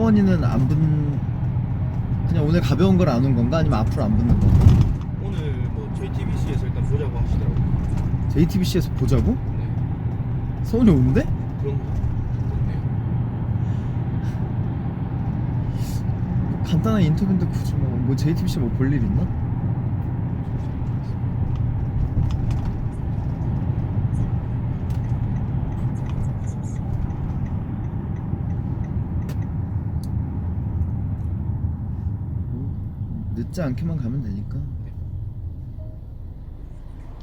서원이는 안 붙... 그냥 오늘 가벼운 걸 안 온 건가? 아니면 앞으로 안 붙는 건가? 오늘 뭐 JTBC에서 일단 보자고 하시더라고요. JTBC에서 보자고? 네. 서원이 오는데? 그런 거 같네요. 간단한 인터뷰인데 굳이 뭐, 뭐 JTBC 뭐 볼 일 있나? 뭐, 늦지 않게만 가면 되니까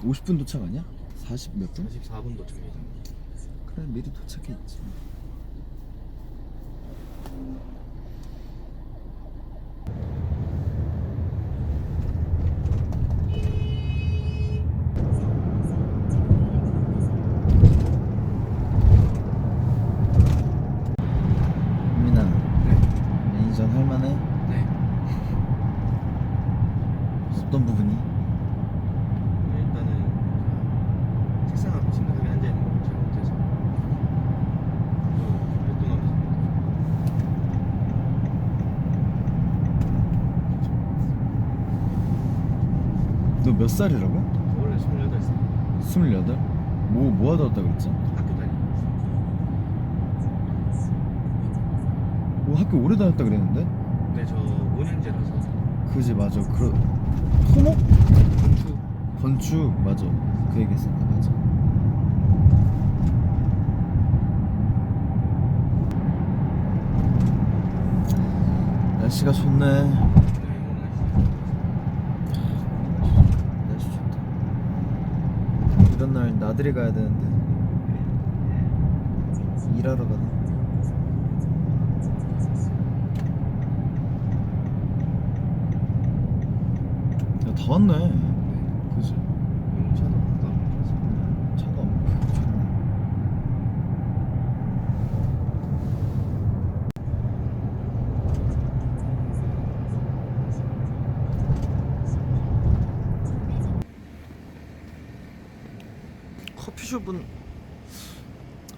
50분 도착 아니야? 40 몇 분? 44분 도착이죠. 그래 미리 도착했지 민아 매니저 할만해? 네. 어떤 부분이? 일단은 책상 앞에 심각하게 앉아 있는 걸 잘 못해서 좀 활동하면서 너 몇 살이라고? 원래 28살 28? 뭐, 뭐 하다 왔다 그랬지? 학교 다니고 뭐 학교 오래 다녔다 그랬는데? 네, 저 5년제라서 그지 맞아 그 토목? 건축 건축 맞아 그 얘기 했었다 맞아 날씨가 좋네 네, 날씨 좋다 나들이 가야 되는데. 일하러 가네 야 다 왔네 그지 차도 하나도 안 먹어서 차가 없네 좋네 커피숍은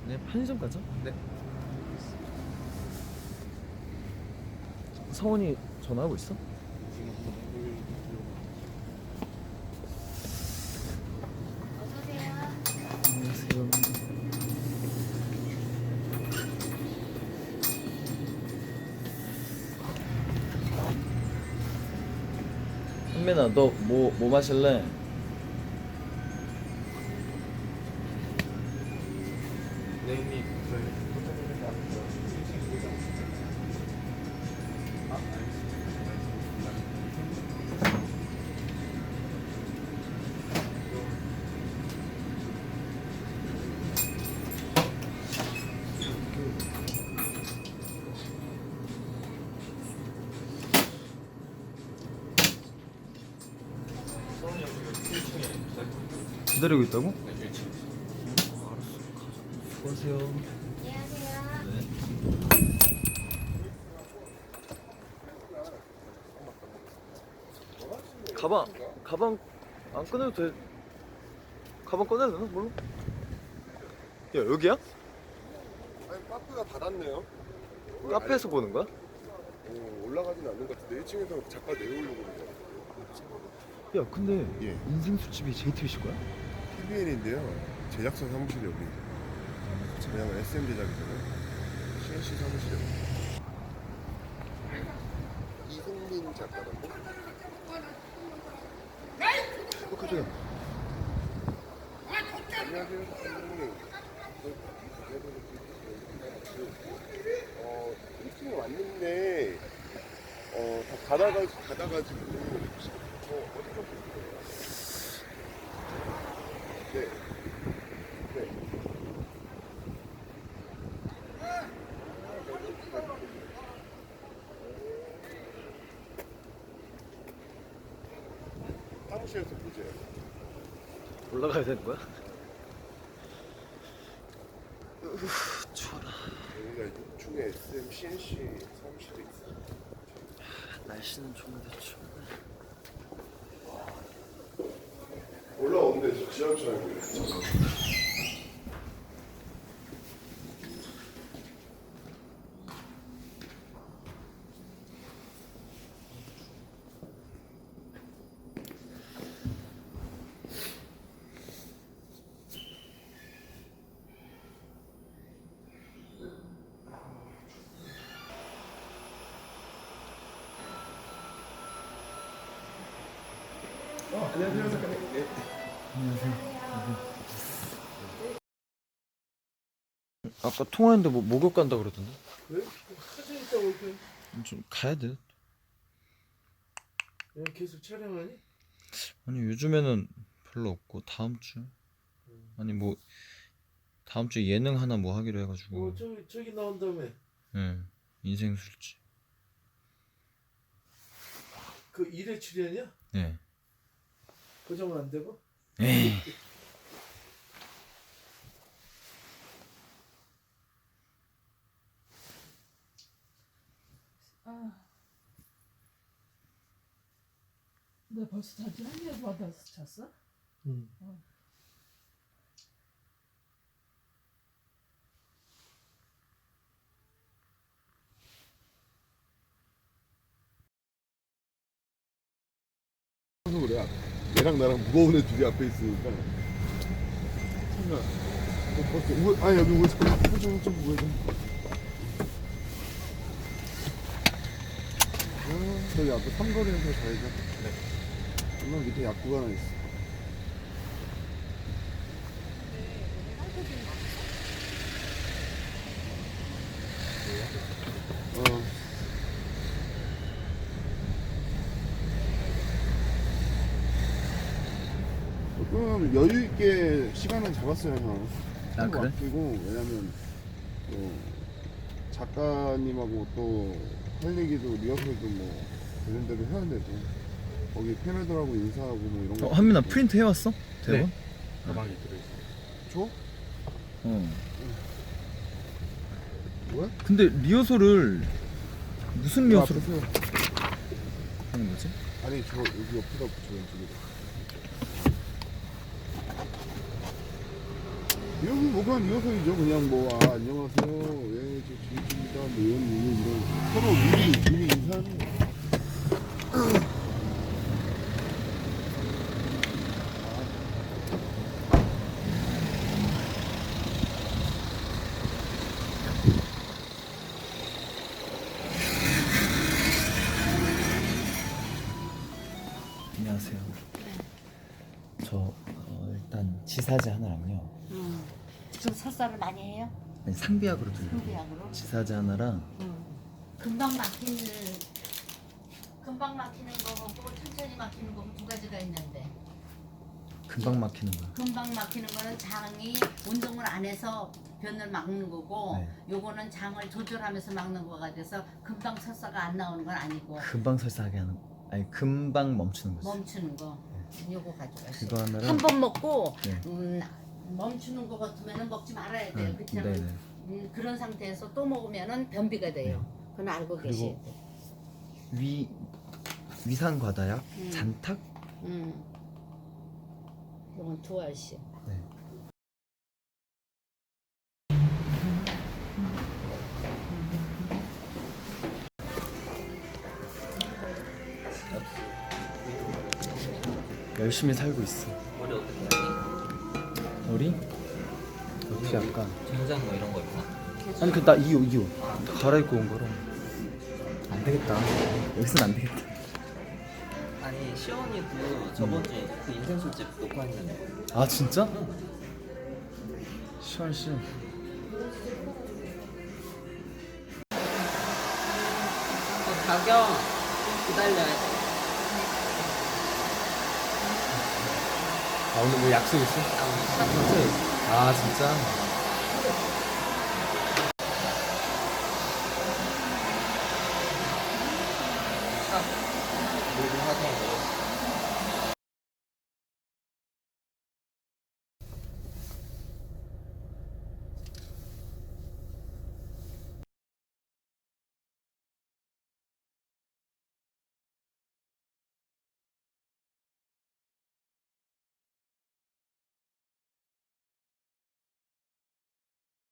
네 편의점 가자 네. 성원이 전화하고 있어? 현민아 너 뭐 뭐 마실래? 기다리고 있다고? 네, 1층. 수고하세요 가방 가방 안 꺼내도 돼 가방 꺼내도 되나? 몰라 야 여기야? 아니 카페가 닫았네요. 카페에서 보는 거야? 오, 올라가진 않는 것 같은데 1층에서 잠깐 내려오려고 그러는 야 근데 예. 인생 술집이 JTBC 거야? TVN인데요. 제작사 사무실이 여기. 왜냐면 SM 제작이잖아요. CNC 사무실이 여기. 이승민 작가라고? 어 깜짝이야 안녕하세요. 선생님. 어, 1층에 왔는데 어, 다 닫아가, 닫아가지고 어, 어디 좀 보세요. 네. 네. 사무실에서. 올라가야 되는 거야? 으, 추워라 여기가 6층에 SM CNC 사무실이 있어요. 날씨는 좋은데 안녕하세요 작가 님. 네. 아까 통화했는데 뭐 목욕 간다 그러던데. 왜? 사진 있다고 이렇게 좀 가야 돼. 그냥 계속 촬영하니? 아니 요즘에는 별로 없고 다음 주 아니 뭐 다음 주 예능 하나 뭐 하기로 해가지고 어 저기 저기 나온 다음에 예 인생 술집 그 일회 출연이야? 예 고정은 안 되고? 에이 아. 너 벌써 자지 한일 받아서 잤어? 응. 항상 그래. 얘랑 나랑 무거운 애 둘이 앞에 있으니까. 참나. 어, 벌써 우, 아 여기 우에서 좀, 좀 우에 좀. 아, 저기 앞에 삼거리에서 가야죠. 네. 엄마 밑에 약국가 하나 있어. 어. 조금 여유 있게 시간을 잡았어요 형. 아, 좀 그래? 아끼고 왜냐면 또 작가님하고 또 할 얘기도 리허설도 뭐 되는 대로 해야 되고 거기 패널들하고 인사하고 뭐 이런 거. 어, 한민아 프린트 해왔어? 대본? 가방에 들어있어 줘? 어 뭐야? 근데 리허설을 무슨 저 리허설을 앞에서. 하는 거지? 아니 저 여기 옆에다 붙여 왼쪽에. 여기 뭐가 리허설이죠. 그냥 뭐 아, 안녕하세요. 예 저 주입입니다. 뭐 이런 이런 이런 서로 미리 미리 인사하는 거. 안녕하세요. 저 어, 일단 지사제 하나랑요. 음. 좀 설사를 많이 해요? 아니 상비약으로 들려 상비약으로? 지사제 하나랑 음. 금방 막히는 금방 막히는 거하고 천천히 막히는 거두 가지가 있는데 금방 막히는 거 금방 막히는 거는 장이 운동을 안 해서 변을 막는 거고 네. 요거는 장을 조절하면서 막는 거가 돼서 금방 설사가 안 나오는 건 아니고 금방 설사하게 하는 아니 금방 멈추는 거지 멈추는 거 요거 가져가세요 그거 하나랑 한 번 먹고 네. 음, 멈추는 거 같으면 먹지 말아야 돼요 응, 그렇지 않으면 네네 음, 그런 상태에서 또 먹으면은 변비가 돼요 그건 알고 그리고 돼요 위 위산 과다약 음. 잔탁 음. 이건 두 알씩. 네. 열심히 살고 있어. 머리 어떻게? 우리 어떻게 할까? 전장 뭐 이런 거 있나? 아니 그나 이옷 이옷 갈아입고 온 거라 안 되겠다. 여기선 안 되겠다. 아니 시원이도 저번 주에 그 인생 술집 녹화 했는데 아 진짜? 시원 씨. 가경 기다려야 돼. 아 오늘 뭐 약속 있어? 아 진짜?